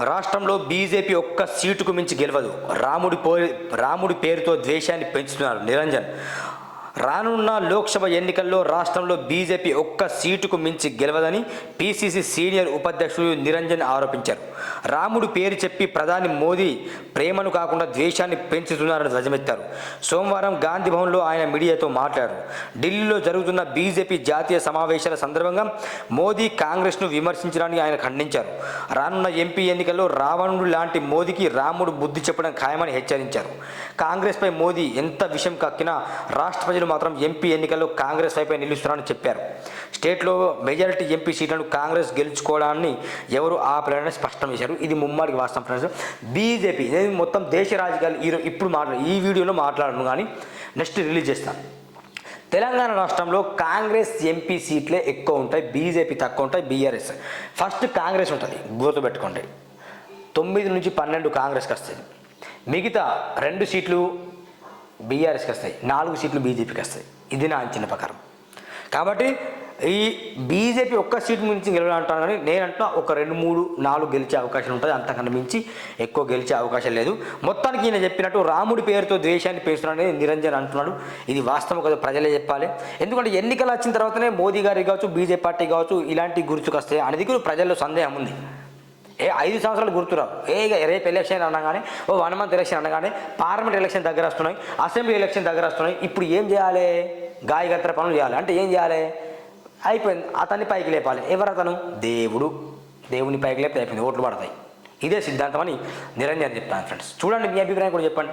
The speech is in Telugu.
రాష్ట్రంలో బీజేపీ ఒక్క సీటుకు మించి గెలవదు. రాముడి పో రాముడి పేరుతో ద్వేషాన్ని పెంచుతున్నారు నిరంజన్. రానున్న లోక్సభ ఎన్నికల్లో రాష్ట్రంలో బీజేపీ ఒక్క సీటుకు మించి గెలవదని పీసీసీ సీనియర్ ఉపాధ్యక్షుడు నిరంజన్ ఆరోపించారు. రాముడు పేరు చెప్పి ప్రధాని మోదీ ప్రేమను కాకుండా ద్వేషాన్ని పెంచుతున్నారని ధ్వజమెత్తారు. సోమవారం గాంధీ భవన్లో ఆయన మీడియాతో మాట్లాడారు. ఢిల్లీలో జరుగుతున్న బీజేపీ జాతీయ సమావేశాల సందర్భంగా మోదీ కాంగ్రెస్ను విమర్శించడానికి ఆయన ఖండించారు. రానున్న ఎంపీ ఎన్నికల్లో రావణుడు లాంటి మోదీకి రాముడు బుద్ధి చెప్పడం ఖాయమని హెచ్చరించారు. కాంగ్రెస్పై మోదీ ఎంత విషయం కక్కినా రాష్ట్ర రాజులు మాత్రం ఎంపీ ఎన్నికల్లో కాంగ్రెస్ వైపే నిలుస్తున్నారని చెప్పారు. స్టేట్లో మెజారిటీ ఎంపీ సీట్లను కాంగ్రెస్ గెలుచుకోవడాన్ని ఎవరు ఆపలేరని స్పష్టం చేశారు. ఇది ముమ్మాడికి వాస్తవం ఫ్రెండ్స్. బీజేపీ నేను మొత్తం దేశ రాజకీయాలు ఈ ఇప్పుడు మాట్లా ఈ వీడియోలో మాట్లాడను కానీ నెక్స్ట్ రిలీజ్ చేస్తాను తెలంగాణ రాష్ట్రంలో కాంగ్రెస్ ఎంపీ సీట్లే ఎక్కువ ఉంటాయి బీజేపీ తక్కువ ఉంటాయి బీఆర్ఎస్. ఫస్ట్ కాంగ్రెస్ ఉంటుంది గుర్తుపెట్టుకోండి. తొమ్మిది నుంచి పన్నెండు కాంగ్రెస్కి వస్తుంది మిగతా రెండు సీట్లు బీఆర్ఎస్కి వస్తాయి. నాలుగు సీట్లు బీజేపీకి వస్తాయి. ఇది నా అంచనా ప్రకారం. కాబట్టి ఈ బీజేపీ ఒక్క సీటు మించి గెలవాలంటాను కానీ నేనంటున్నా ఒక రెండు మూడు నాలుగు గెలిచే అవకాశం ఉంటుంది అంతకన్నా మించి ఎక్కువ గెలిచే అవకాశం లేదు. మొత్తానికి ఈయన చెప్పినట్టు రాముడి పేరుతో ద్వేషాన్ని పెంచుతున్నాడని నిరంజన్ అంటున్నాడు. ఇది వాస్తవం కదా ప్రజలే చెప్పాలి. ఎందుకంటే ఎన్నికలు వచ్చిన తర్వాతనే మోదీ గారికి కావచ్చు బీజేపీ పార్టీ కావచ్చు ఇలాంటి గుర్తుకొస్తాయి. అనేది కూడా ప్రజల్లో సందేహం ఉంది. ఏ ఐదు సంవత్సరాలు గుర్తురావు. ఏ ఇక రేపు ఎలక్షన్ అనగానే ఓ వన్ మంత్ ఎలక్షన్ అనగానే పార్లమెంట్ ఎలక్షన్ దగ్గర వస్తున్నాయి అసెంబ్లీ ఎలక్షన్ దగ్గర వస్తున్నాయి. ఇప్పుడు ఏం చేయాలి? గాయగత్ర పనులు చేయాలి. అంటే ఏం చేయాలి? అయిపోయింది. అతన్ని పైకి లేపాలి. ఎవరు అతను? దేవుడు. దేవుని పైకి లేపితే అయిపోయింది. ఓట్లు పడతాయి. ఇదే సిద్ధాంతం అని నిరంజన్ చెప్తాను ఫ్రెండ్స్ చూడండి మీ అభిప్రాయం కూడా చెప్పండి.